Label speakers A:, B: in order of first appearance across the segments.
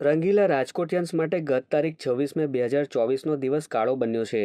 A: રંગીલા રાજકોટિયન્સ માટે ગત તારીખ છવ્વીસ મે બે હજાર ચોવીસનો દિવસ કાળો બન્યો છે.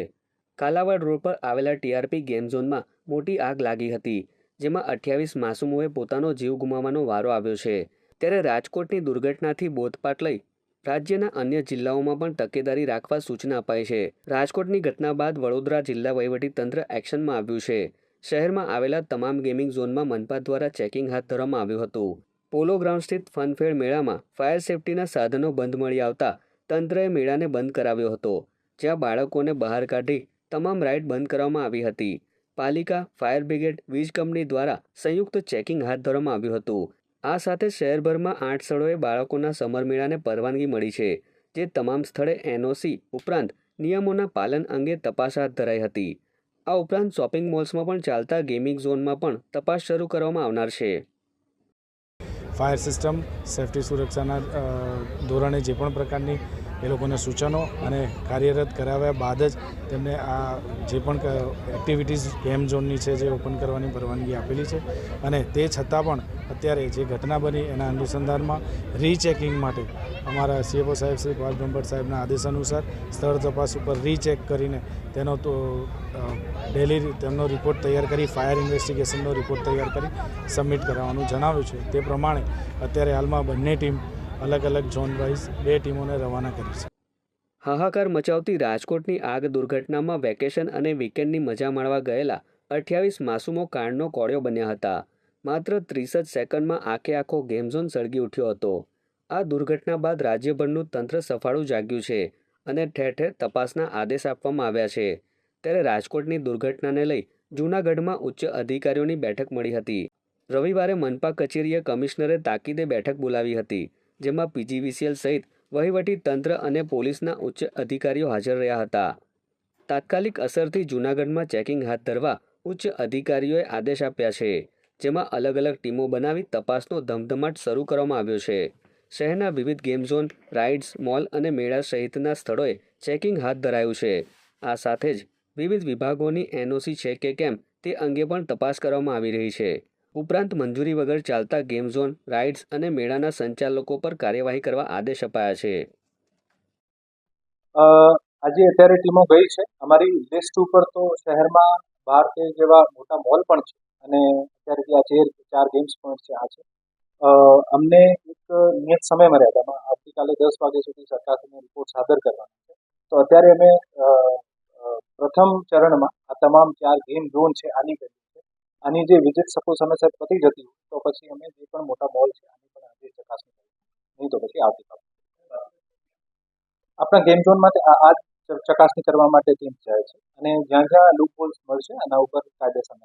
A: કાલાવાડ રોડ પર આવેલા ટીઆરપી ગેમ ઝોનમાં મોટી આગ લાગી હતી, જેમાં અઠ્યાવીસ માસૂમોએ પોતાનો જીવ ગુમાવવાનો વારો આવ્યો છે. ત્યારે રાજકોટની દુર્ઘટનાથી બોધપાઠ લઈ રાજ્યના અન્ય જિલ્લાઓમાં પણ તકેદારી રાખવા સૂચના અપાઈ છે. રાજકોટની ઘટના બાદ વડોદરા જિલ્લા વહીવટીતંત્ર એક્શનમાં આવ્યું છે. શહેરમાં આવેલા તમામ ગેમિંગ ઝોનમાં મનપા દ્વારા ચેકિંગ હાથ ધરવામાં આવ્યું હતું. પોલો ગ્રાઉન્ડ સ્થિત ફનફેર મેળામાં ફાયર સેફટીના સાધનો બંધ મળી આવતા તંત્રએ મેળાને બંધ કરાવ્યો હતો, જ્યાં બાળકોને બહાર કાઢી તમામ રાઇડ બંધ કરવામાં આવી હતી. પાલિકા, ફાયર બ્રિગેડ, વીજ કંપની દ્વારા સંયુક્ત ચેકિંગ હાથ ધરવામાં આવ્યું હતું. આ સાથે શહેરભરમાં આઠ સ્થળોએ બાળકોના સમર મેળાને પરવાનગી મળી છે, જે તમામ સ્થળે એનઓસી ઉપરાંત નિયમોના પાલન અંગે તપાસ હાથ ધરાઈ હતી. આ ઉપરાંત શોપિંગ મોલ્સમાં પણ ચાલતા ગેમિંગ ઝોનમાં પણ તપાસ શરૂ કરવામાં આવનાર છે.
B: ફાયર સિસ્ટમ, સેફટી સુરક્ષાના ધોરણે જે પણ પ્રકારની એ લોકોને સૂચનો અને કાર્યરત કરાવ્યા બાદ જ તેમને આ જે પણ એક્ટિવિટીઝ ગેમ ઝોનની છે જે ઓપન કરવાની પરવાનગી આપેલી છે. અને તે છતાં પણ અત્યારે જે ઘટના બની એના અનુસંધાનમાં રીચેકિંગ માટે અમારા સીએફઓ સાહેબ શ્રી પાલ બ્રહ્મભટ્ટ સાહેબના આદેશ અનુસાર સ્થળ તપાસ ઉપર રીચેક કરીને તેનો તો ડેલી તેમનો રિપોર્ટ તૈયાર કરી ફાયર ઇન્વેસ્ટિગેશનનો રિપોર્ટ તૈયાર કરી સબમિટ કરાવવાનું જણાવ્યું છે. તે પ્રમાણે અત્યારે હાલમાં બંને ટીમ અલગ અલગ ઝોન વાઇઝ બે ટીમોને રવાના કરી છે.
A: હાહાકાર મચાવતી રાજકોટની આગ દુર્ઘટનામાં વેકેશન અને વીકેન્ડની મજા માણવા ગયેલા અઠ્યાવીસ માસૂમો કાંડનો કોળિયો બન્યા હતા. માત્ર ત્રીસ જ સેકન્ડમાં આખે આખો ગેમ ઝોન સળગી ઉઠ્યો હતો. આ દુર્ઘટના બાદ રાજ્યભરનું તંત્ર સફાળું જાગ્યું છે અને ઠેર ઠેર તપાસના આદેશ આપવામાં આવ્યા છે. ત્યારે રાજકોટની દુર્ઘટનાને લઈ જૂનાગઢમાં ઉચ્ચ અધિકારીઓની બેઠક મળી હતી. રવિવારે મનપા કચેરીએ કમિશનરે તાકીદે બેઠક બોલાવી હતી, જેમાં પીજીવીસીએલ સહિત વહીવટી તંત્ર અને પોલીસના ઉચ્ચ અધિકારીઓ હાજર રહ્યા હતા. તાત્કાલિક અસરથી જૂનાગઢમાં ચેકિંગ હાથ ધરવા ઉચ્ચ અધિકારીઓએ આદેશ આપ્યા છે, જેમાં અલગ અલગ ટીમો બનાવી તપાસનો ધમધમાટ શરૂ કરવામાં આવ્યો છે. શહેરના વિવિધ ગેમ ઝોન, રાઇડ્સ, મોલ અને મેળા સહિતના સ્થળોએ ચેકિંગ હાથ ધરાયું છે. આ સાથે જ વિવિધ વિભાગોની એનઓસી છે કે કેમ તે અંગે પણ તપાસ કરવામાં આવી રહી છે. ઉપરાંત મંજૂરી વગર ચાલતા ગેમ ઝોન, રાઇડ્સ અને મેળાના સંચાલકો પર કાર્યવાહી કરવા આદેશ અપાયા છે.
C: આજે અત્યારે ટીમો ગઈ છે. અમારી લિસ્ટ ઉપર તો શહેરમાં બાર તેર જેવા મોટા મોલ પણ છે અને અત્યારે ચાર ગેમ્સ પોઈન્ટ છે, આ છે. અમને એક નિયત સમય મર્યાદામાં આવતીકાલે દસ વાગ્યા સુધી સરકારને રિપોર્ટ સાદર કરવાનો છે. તો અત્યારે અમે પ્રથમ ચરણમાં આ તમામ ચાર ગેમ ઝોન છે, આની કરી છે. આની જે વિઝિટ સપોઝ સમયસર પતી જતી તો પછી અમે જે પણ મોટા મોલ છે, આની પણ આજે ચકાસણી કરી. નહીં તો પછી આવતીકાલે. આપણા ગેમ ઝોન માટે આ ચકાસણી કરવા માટે ટીમ જાય છે. અને જ્યાં જ્યાં લૂપ હોલ્સ મળશે, આના ઉપર કાયદેસર